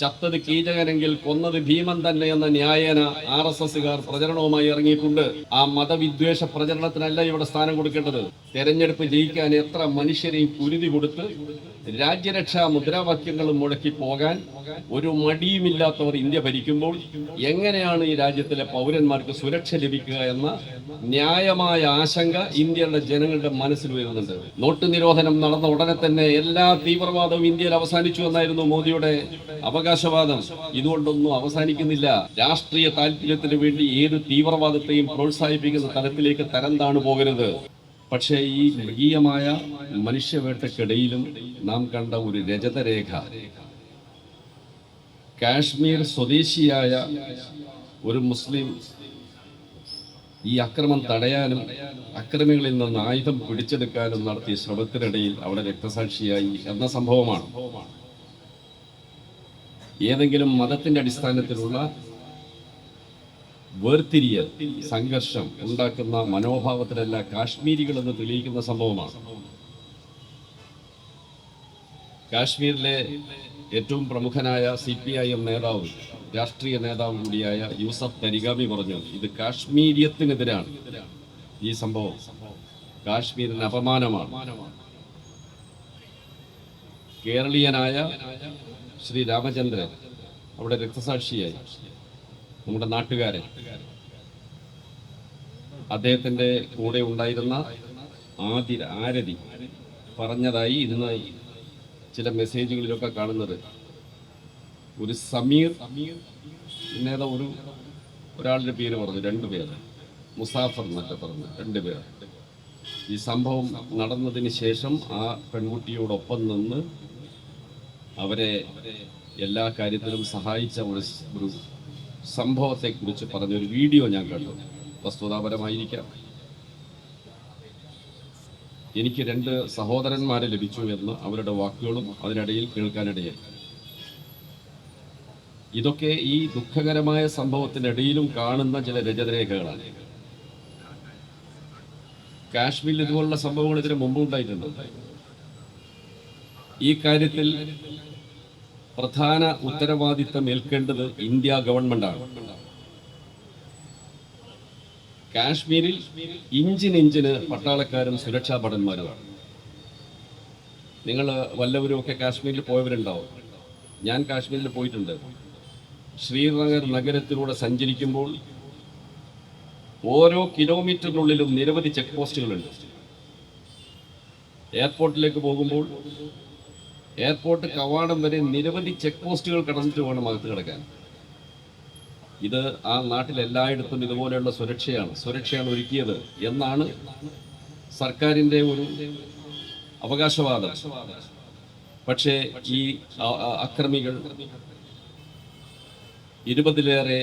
ചത്തത് കീചകനെങ്കിൽ കൊന്നത് ഭീമൻ തന്നെ എന്ന ന്യായേന ആർ എസ് എസുകാർ പ്രചരണവുമായി ഇറങ്ങിയിട്ടുണ്ട്. ആ മതവിദ്വേഷ പ്രചരണത്തിനല്ല ഇവിടെ സ്ഥാനം കൊടുക്കേണ്ടത്. തെരഞ്ഞെടുപ്പ് ജയിക്കാൻ എത്ര മനുഷ്യരെയും കുരുതി കൊടുത്ത് രാജ്യരക്ഷാ മുദ്രാവാക്യങ്ങളും മുഴക്കി പോകാൻ ഒരു മടിയുമില്ലാത്തവർ ഇന്ത്യ ഭരിക്കുമ്പോൾ എങ്ങനെയാണ് ഈ രാജ്യത്തിലെ പൗരന്മാർക്ക് സുരക്ഷ ലഭിക്കുക എന്ന ന്യായമായ ആശങ്ക ഇന്ത്യയുടെ ജനങ്ങളുടെ മനസ്സിൽ വരുന്നുണ്ട് നോട്ട് നിരോധനം നടന്ന ഉടനെ തന്നെ എല്ലാ തീവ്രവാദവും ഇന്ത്യയിൽ അവസാനിച്ചു എന്നായിരുന്നു മോദിയുടെ അവകാശവാദം. ഇതുകൊണ്ടൊന്നും അവസാനിക്കുന്നില്ല. രാഷ്ട്രീയ താല്പര്യത്തിന് വേണ്ടി ഏത് തീവ്രവാദത്തെയും പ്രോത്സാഹിപ്പിക്കുന്ന തലത്തിലേക്ക് തരം താണു പോകരുത്. പക്ഷേ ഈ മൃഗീയമായ മനുഷ്യവേട്ടക്കിടയിലും നാം കണ്ട ഒരു രജതരേഖ. കാശ്മീർ സ്വദേശിയായ ഒരു മുസ്ലിം ഈ അക്രമം തടയാനും അക്രമികളിൽ നിന്ന് ആയുധം പിടിച്ചെടുക്കാനും നടത്തിയ ശ്രമത്തിനിടയിൽ അവിടെ രക്തസാക്ഷിയായി എന്ന സംഭവമാണ്. ഏതെങ്കിലും മതത്തിന്റെ അടിസ്ഥാനത്തിലുള്ള വേർതിരിയൽ സംഘർഷം ഉണ്ടാക്കുന്ന മനോഭാവത്തിലല്ല കാശ്മീരികളെന്ന് തെളിയിക്കുന്ന സംഭവമാണ്. കാശ്മീരിലെ ഏറ്റവും പ്രമുഖനായ സി പി ഐ എം നേതാവ് രാഷ്ട്രീയ നേതാവ് കൂടിയായ യൂസഫ് തരികാമി പറഞ്ഞു ഇത് കാശ്മീരിയത്തിനെതിരാണ് ഈ സംഭവം. കാശ്മീരിന് അപമാനമാണ്. കേരളീയനായ ശ്രീ രാമചന്ദ്രൻ അവിടെ രക്തസാക്ഷിയായി. നമ്മുടെ നാട്ടുകാരൻ അദ്ദേഹത്തിന്റെ കൂടെ ഉണ്ടായിരുന്ന ആദി ആരതി പറഞ്ഞതായി ഇന്ന് ചില മെസ്സേജുകളിലൊക്കെ കാണുന്നത്. ഒരു സമീർ പിന്നേത ഒരു ഒരാളുടെ പേര് പറഞ്ഞു രണ്ടുപേര് മുസാഫർ എന്നൊക്കെ പറഞ്ഞു രണ്ടുപേർ ഈ സംഭവം നടന്നതിന് ശേഷം ആ പെൺകുട്ടിയോടൊപ്പം നിന്ന് അവരെ എല്ലാ കാര്യത്തിലും സഹായിച്ച ഒരു സംഭവത്തെക്കുറിച്ച് പറഞ്ഞ ഒരു വീഡിയോ ഞാൻ കണ്ടു. വസ്തുതാപരമായിരിക്കാം. എനിക്ക് രണ്ട് സഹോദരന്മാരെ ലഭിച്ചു എന്ന് അവരുടെ വാക്കുകളും അതിനിടയിൽ കേൾക്കാനിടയായി. ഇതൊക്കെ ഈ ദുഃഖകരമായ സംഭവത്തിനിടയിലും കാണുന്ന ചില രജതരേഖകളാണ് കാശ്മീരിൽ ഇതുപോലുള്ള സംഭവങ്ങൾ ഇതിന് മുമ്പ് ഉണ്ടായിട്ടുണ്ട്. ഈ കാര്യത്തിൽ പ്രധാന ഉത്തരവാദിത്തം ഏൽക്കേണ്ടത് ഇന്ത്യ ഗവൺമെന്റാണ് കാശ്മീരിൽ ഇഞ്ചിനിഞ്ചിന് പട്ടാളക്കാരും സുരക്ഷാ ഭടന്മാരുമാണ്. നിങ്ങൾ വല്ലവരും ഒക്കെ കാശ്മീരിൽ പോയവരുണ്ടാവും. ഞാൻ കാശ്മീരിൽ പോയിട്ടുണ്ട്. ശ്രീനഗർ നഗരത്തിലൂടെ സഞ്ചരിക്കുമ്പോൾ ഓരോ കിലോമീറ്ററിനുള്ളിലും നിരവധി ചെക്ക് പോസ്റ്റുകളുണ്ട്. എയർപോർട്ടിലേക്ക് പോകുമ്പോൾ എയർപോർട്ട് കവാടം വരെ നിരവധി ചെക്ക് പോസ്റ്റുകൾ കടന്നിട്ട് വേണം അകത്ത് കിടക്കാൻ. ഇത് ആ നാട്ടിലെല്ലായിടത്തും ഇതുപോലെയുള്ള സുരക്ഷയാണ്. സുരക്ഷയാണ് ഒരുക്കിയത് എന്നാണ് സർക്കാരിന്റെ ഒരു അവകാശവാദം. പക്ഷേ ഈ അക്രമികൾ ഇരുപതിലേറെ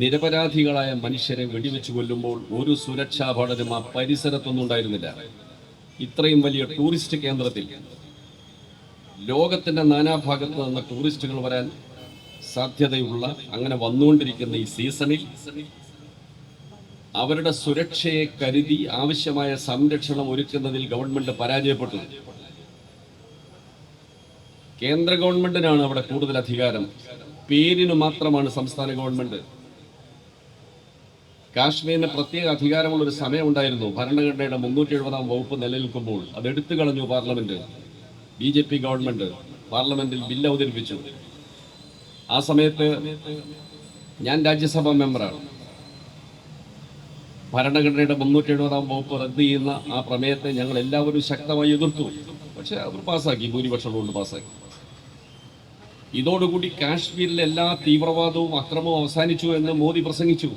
നിരപരാധികളായ മനുഷ്യരെ വെടിവെച്ച് കൊല്ലുമ്പോൾ ഒരു സുരക്ഷാ ഭടനും ആ പരിസരത്തൊന്നും ഉണ്ടായിരുന്നില്ല. ഇത്രയും വലിയ ടൂറിസ്റ്റ് കേന്ദ്രത്തിൽ ലോകത്തിന്റെ നാനാഭാഗത്ത് നിന്ന് ടൂറിസ്റ്റുകൾ വരാൻ സാധ്യതയുള്ള അങ്ങനെ വന്നുകൊണ്ടിരിക്കുന്ന ഈ സീസണിൽ അവരുടെ സുരക്ഷയെ കരുതി ആവശ്യമായ സംരക്ഷണം ഒരുക്കുന്നതിൽ ഗവൺമെന്റ് പരാജയപ്പെട്ടു. കേന്ദ്ര ഗവൺമെന്റിനാണ് അവിടെ കൂടുതൽ അധികാരം. പേരിന് മാത്രമാണ് സംസ്ഥാന ഗവൺമെന്റ്. കാശ്മീരിന് പ്രത്യേക അധികാരമുള്ള ഒരു സമയം ഉണ്ടായിരുന്നു ഭരണഘടനയുടെ മുന്നൂറ്റി എഴുപതാം വകുപ്പ് നിലനിൽക്കുമ്പോൾ അത് എടുത്തു കളഞ്ഞു parliament. B J P government പാർലമെന്റിൽ ബില്ല് അവതരിപ്പിച്ചു. ആ സമയത്ത് ഞാൻ രാജ്യസഭാ മെമ്പറാണ്. ഭരണഘടനയുടെ മുന്നൂറ്റി എഴുപതാം വകുപ്പ് റദ്ദ് ചെയ്യുന്ന ആ പ്രമേയത്തെ ഞങ്ങൾ എല്ലാവരും ശക്തമായി എതിർത്തു. പക്ഷെ അവർ പാസ്സാക്കി ഭൂരിപക്ഷം കൊണ്ട് പാസ്സാക്കി. ഇതോടുകൂടി കാശ്മീരിലെ എല്ലാ തീവ്രവാദവും അക്രമവും അവസാനിച്ചു എന്ന് മോദി പ്രസംഗിച്ചു.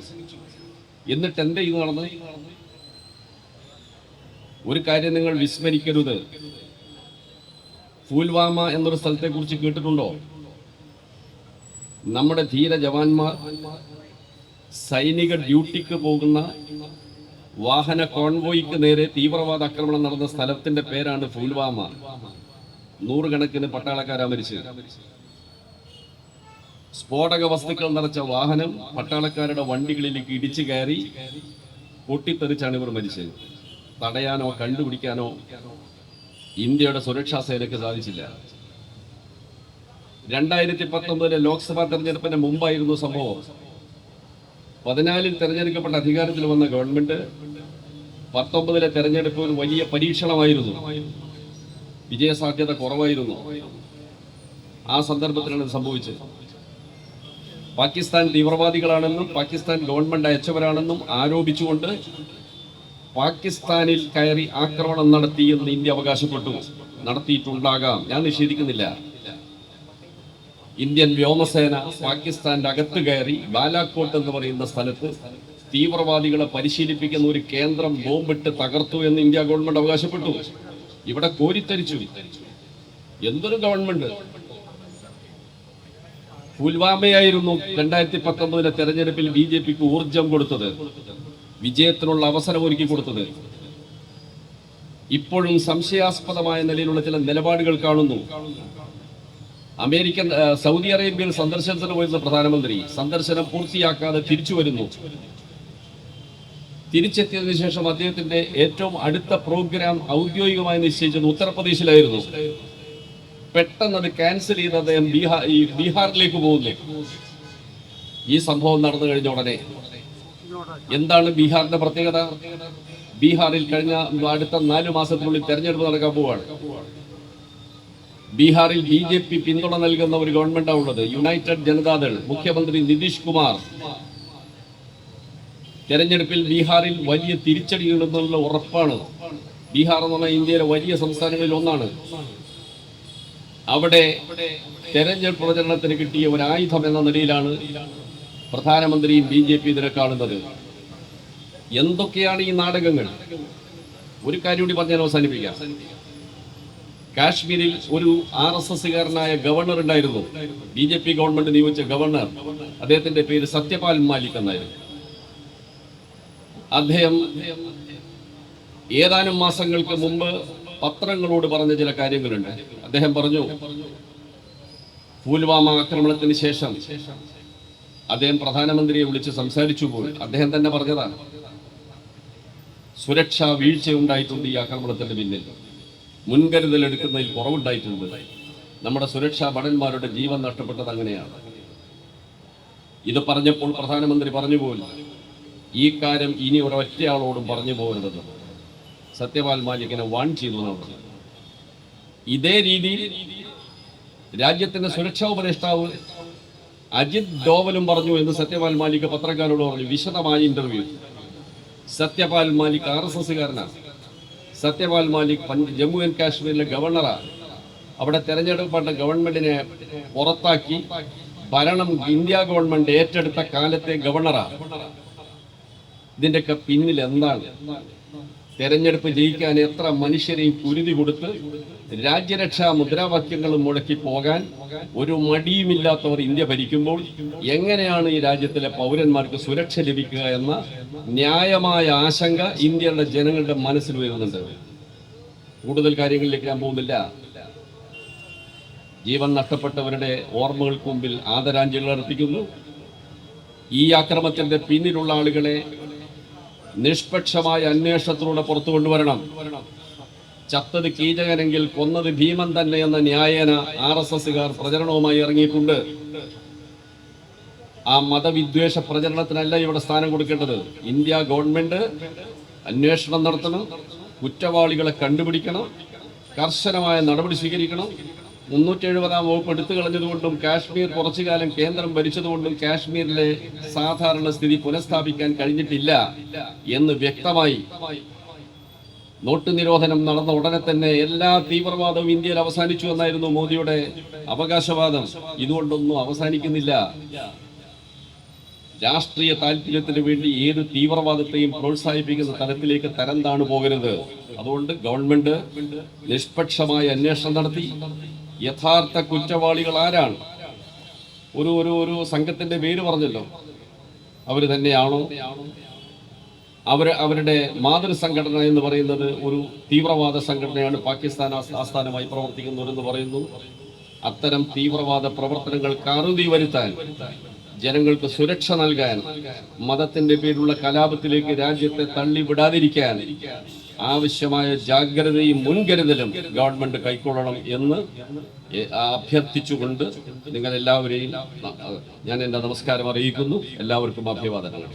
എന്നിട്ട് എന്റെ ഇത് നടന്ന്? ഒരു കാര്യം നിങ്ങൾ വിസ്മരിക്കരുത്. ഫൂൽവാമ എന്നൊരു സ്ഥലത്തെക്കുറിച്ച് കേട്ടിട്ടുണ്ടോ? നമ്മുടെ ധീര ജവാന്മാർ സൈനിക ഡ്യൂട്ടിക്ക് പോകുന്ന വാഹന കോൺവോയ്ക്ക് നേരെ തീവ്രവാദ ആക്രമണം നടന്ന സ്ഥലത്തിന്റെ പേരാണ് പുൽവാമ. നൂറുകണക്കിന് പട്ടാളക്കാരാ മരിച്ചത്. സ്ഫോടക വസ്തുക്കൾ നിറച്ച വാഹനം പട്ടാളക്കാരുടെ വണ്ടികളിലേക്ക് ഇടിച്ചു കയറി പൊട്ടിത്തെറിച്ചാണ് ഇവർ മരിച്ചത്. തടയാനോ കണ്ടുപിടിക്കാനോ ഇന്ത്യയുടെ സുരക്ഷാ സേനയ്ക്ക് സാധിച്ചില്ല. രണ്ടായിരത്തി പത്തൊമ്പതിലെ ലോക്സഭാ തെരഞ്ഞെടുപ്പിന് മുമ്പായിരുന്നു സംഭവം. പതിനാലിൽ തെരഞ്ഞെടുക്കപ്പെട്ട അധികാരത്തിൽ വന്ന ഗവൺമെന്റ് പത്തൊമ്പതിലെ തെരഞ്ഞെടുപ്പ് ഒരു വലിയ പരീക്ഷണമായിരുന്നു. വിജയസാധ്യത കുറവായിരുന്നു. ആ സന്ദർഭത്തിലാണ് ഇത് സംഭവിച്ചത്. പാകിസ്ഥാൻ തീവ്രവാദികളാണെന്നും പാകിസ്ഥാൻ ഗവൺമെന്റ് അയച്ചവരാണെന്നും ആരോപിച്ചുകൊണ്ട് പാകിസ്ഥാനിൽ കയറി ആക്രമണം നടത്തിയെന്ന് ഇന്ത്യ അവകാശപ്പെട്ടു. നടത്തിയിട്ടുണ്ടാകാം. ഞാൻ നിഷേധിക്കുന്നില്ല. ഇന്ത്യൻ വ്യോമസേന പാകിസ്ഥാന്റെ അകത്ത് കയറി ബാലാക്കോട്ട് എന്ന് പറയുന്ന സ്ഥലത്ത് തീവ്രവാദികളെ പരിശീലിപ്പിക്കുന്ന ഒരു കേന്ദ്രം ബോംബിട്ട് തകർത്തു എന്ന് ഇന്ത്യ ഗവൺമെന്റ് അവകാശപ്പെട്ടു. ഇവിടെ കോരിത്തരിച്ചു. എന്തൊരു ഗവൺമെന്റ് പുൽവാമയായിരുന്നു രണ്ടായിരത്തി പത്തൊമ്പതിലെ തെരഞ്ഞെടുപ്പിൽ ബി ജെ പിക്ക് ഊർജം കൊടുത്തത്. വിജയത്തിനുള്ള അവസരം ഒരുക്കി കൊടുത്തത്. ഇപ്പോഴും സംശയാസ്പദമായ നിലയിലുള്ള ചില നിലപാടുകൾ കാണുന്നു. അമേരിക്കൻ സൗദി അറേബ്യയിൽ സന്ദർശനത്തിന് പോയിരുന്ന പ്രധാനമന്ത്രി സന്ദർശനം പൂർത്തിയാക്കാതെ തിരിച്ചു വരുന്നു. തിരിച്ചെത്തിയതിനു ശേഷം അദ്ദേഹത്തിന്റെ ഏറ്റവും അടുത്ത പ്രോഗ്രാം ഔദ്യോഗികമായി നിശ്ചയിച്ചത് ഉത്തർപ്രദേശിലായിരുന്നു. പെട്ടെന്ന് അത് ക്യാൻസൽ ചെയ്ത് അദ്ദേഹം ബീഹാർ ബീഹാറിലേക്ക് പോകുന്നു. ഈ സംഭവം നടന്നു കഴിഞ്ഞ ഉടനെ എന്താണ് ബീഹാറിന്റെ പ്രത്യേകത? ബീഹാറിൽ കഴിഞ്ഞ അടുത്ത നാലു മാസത്തിനുള്ളിൽ തെരഞ്ഞെടുപ്പ് നടക്കാൻ പോവുകയാണ് ബീഹാറിൽ ബി ജെ പി പിന്തുണ നൽകുന്ന ഒരു ഗവൺമെന്റാണ് ഉള്ളത്. യുണൈറ്റഡ് ജനതാദൾ മുഖ്യമന്ത്രി നിതീഷ് കുമാർ. തെരഞ്ഞെടുപ്പിൽ ബീഹാറിൽ വലിയ തിരിച്ചടി നേടുന്നുള്ള ഉറപ്പാണ്. ബീഹാർ എന്ന് പറഞ്ഞാൽ ഇന്ത്യയിലെ വലിയ സംസ്ഥാനങ്ങളിൽ ഒന്നാണ്. അവിടെ തെരഞ്ഞെടുപ്പ് പ്രചരണത്തിന് കിട്ടിയ ഒരു ആയുധം എന്ന നിലയിലാണ് പ്രധാനമന്ത്രിയും ബി ജെ പി ഇതിനെ കാണുന്നത്. എന്തൊക്കെയാണ് ഈ നാടകങ്ങൾ? ഒരു കാര്യം കൂടി പറഞ്ഞാൽ അവസാനിപ്പിക്കാം. കാശ്മീരിൽ ഒരു ആർ എസ് എസ്സുകാരനായ ഗവർണർ ഉണ്ടായിരുന്നു. ബി ജെ പി ഗവൺമെന്റ് നിയമിച്ച ഗവർണർ. അദ്ദേഹത്തിന്റെ പേര് സത്യപാൽ മാലിക് എന്നായിരുന്നു. അദ്ദേഹം ഏതാനും മാസങ്ങൾക്ക് മുമ്പ് പത്രങ്ങളോട് പറഞ്ഞ ചില കാര്യങ്ങളുണ്ട്. അദ്ദേഹം പറഞ്ഞു പുൽവാമ ആക്രമണത്തിന് ശേഷം അദ്ദേഹം പ്രധാനമന്ത്രിയെ വിളിച്ച് സംസാരിച്ചു പോയി. അദ്ദേഹം തന്നെ പറഞ്ഞതാണ് സുരക്ഷാ വീഴ്ച ഉണ്ടായിട്ടുണ്ട് ഈ ആക്രമണത്തിന്റെ പിന്നിൽ. മുൻകരുതൽ എടുക്കുന്നതിൽ കുറവുണ്ടായിട്ടുണ്ട്. നമ്മുടെ സുരക്ഷാ ഭടന്മാരുടെ ജീവൻ നഷ്ടപ്പെട്ടത് അങ്ങനെയാണ്. ഇത് പറഞ്ഞപ്പോൾ പ്രധാനമന്ത്രി പറഞ്ഞു പോലും ഈ കാര്യം ഇനി ഒരൊറ്റയാളോടും പറഞ്ഞു പോകരുതെന്ന്. സത്യപാൽ മാലിക്കിനെ വാൺ ചെയ്തു ഇതേ രീതിയിൽ രാജ്യത്തിന്റെ സുരക്ഷാ ഉപദേഷ്ടാവ് അജിത് ഡോവലും പറഞ്ഞു എന്ന് സത്യപാൽ മാലിക് പത്രക്കാരോട് പറഞ്ഞു. വിശദമായ interview Satyapal Malik R S എസ്സുകാരനാണ്. Satyapal Malik Jammu and കാശ്മീരിലെ ഗവർണറാണ്. അവിടെ തെരഞ്ഞെടുക്കപ്പെട്ട ഗവൺമെന്റിനെ പുറത്താക്കി ഭരണം ഇന്ത്യ ഗവൺമെന്റ് ഏറ്റെടുത്ത കാലത്തെ ഗവർണറാണ്. ഇതിന്റെയൊക്കെ പിന്നിൽ എന്താണ്? തെരഞ്ഞെടുപ്പ് ജയിക്കാൻ എത്ര മനുഷ്യരെയും കുരുതി കൊടുത്ത് രാജ്യരക്ഷാ മുദ്രാവാക്യങ്ങളും മുഴക്കി പോകാൻ ഒരു മടിയുമില്ലാത്തവർ ഇന്ത്യ ഭരിക്കുമ്പോൾ എങ്ങനെയാണ് ഈ രാജ്യത്തിലെ പൗരന്മാർക്ക് സുരക്ഷ ലഭിക്കുക എന്ന ന്യായമായ ആശങ്ക ഇന്ത്യയുടെ ജനങ്ങളുടെ മനസ്സിൽ വരുന്നുണ്ട് കൂടുതൽ കാര്യങ്ങളിലേക്ക് ഞാൻ പോകുന്നില്ല. ജീവൻ നഷ്ടപ്പെട്ടവരുടെ ഓർമ്മകൾക്ക് മുമ്പിൽ ആദരാഞ്ജലികൾ അർപ്പിക്കുന്നു. ഈ ആക്രമത്തിന്റെ പിന്നിലുള്ള ആളുകളെ നിഷ്പക്ഷമായ അന്വേഷണത്തിലൂടെ പുറത്തു കൊണ്ടുവരണം. ചത്തത് കീചകനെങ്കിൽ കൊന്നത് ഭീമൻ തന്നെ എന്ന ന്യായേന ആർ എസ് എസുകാർ പ്രചരണവുമായി ഇറങ്ങിയിട്ടുണ്ട്. ആ മതവിദ്വേഷ പ്രചരണത്തിനല്ല ഇവിടെ സ്ഥാനം കൊടുക്കേണ്ടത്. ഇന്ത്യ ഗവൺമെന്റ് അന്വേഷണം നടത്തണം കുറ്റവാളികളെ കണ്ടുപിടിക്കണം കർശനമായ നടപടി സ്വീകരിക്കണം മുന്നൂറ്റി എഴുപതാം വകുപ്പ് എടുത്തു കളഞ്ഞതുകൊണ്ടും കാശ്മീർ കുറച്ചു കാലം കേന്ദ്രം ഭരിച്ചതുകൊണ്ടും കാശ്മീരിലെ സാധാരണ സ്ഥിതി പുനഃസ്ഥാപിക്കാൻ കഴിഞ്ഞിട്ടില്ല എന്ന് വ്യക്തമായി നോട്ട് നിരോധനം നടന്ന ഉടനെ തന്നെ എല്ലാ തീവ്രവാദവും ഇന്ത്യയിൽ അവസാനിച്ചു എന്നായിരുന്നു മോദിയുടെ അവകാശവാദം. ഇതുകൊണ്ടൊന്നും അവസാനിക്കുന്നില്ല. രാഷ്ട്രീയ താല്പര്യത്തിന് വേണ്ടി ഏത് തീവ്രവാദത്തെയും പ്രോത്സാഹിപ്പിക്കുന്ന തരത്തിലേക്ക് തരം താണു പോകരുത്. അതുകൊണ്ട് ഗവൺമെന്റ് നിഷ്പക്ഷമായ അന്വേഷണം നടത്തി. യഥാർത്ഥ കുറ്റവാളികൾ ആരാണ്? ഒരു ഒരു ഒരു സംഘത്തിന്റെ പേര് പറഞ്ഞല്ലോ. അവർ തന്നെയാണോ? അവർ അവരുടെ മാതൃ സംഘടന എന്ന് പറയുന്നത് ഒരു തീവ്രവാദ സംഘടനയാണ്. പാകിസ്ഥാൻ ആസ്ഥ- ആസ്ഥാനമായി പ്രവർത്തിക്കുന്നവരെന്ന് പറയുന്നു. അത്തരം തീവ്രവാദ പ്രവർത്തനങ്ങൾക്ക് അറുതി വരുത്താൻ ജനങ്ങൾക്ക് സുരക്ഷ നൽകാൻ മതത്തിന്റെ പേരിലുള്ള കലാപത്തിലേക്ക് രാജ്യത്തെ തള്ളിവിടാതിരിക്കാൻ ആവശ്യമായ ജാഗ്രതയും മുൻകരുതലും ഗവൺമെന്റ് കൈക്കൊള്ളണം എന്ന് അഭ്യർത്ഥിച്ചുകൊണ്ട് നിങ്ങളെല്ലാവരെയും ഞാൻ എന്റെ നമസ്കാരം അറിയിക്കുന്നു. എല്ലാവർക്കും അഭിവാദനങ്ങൾ.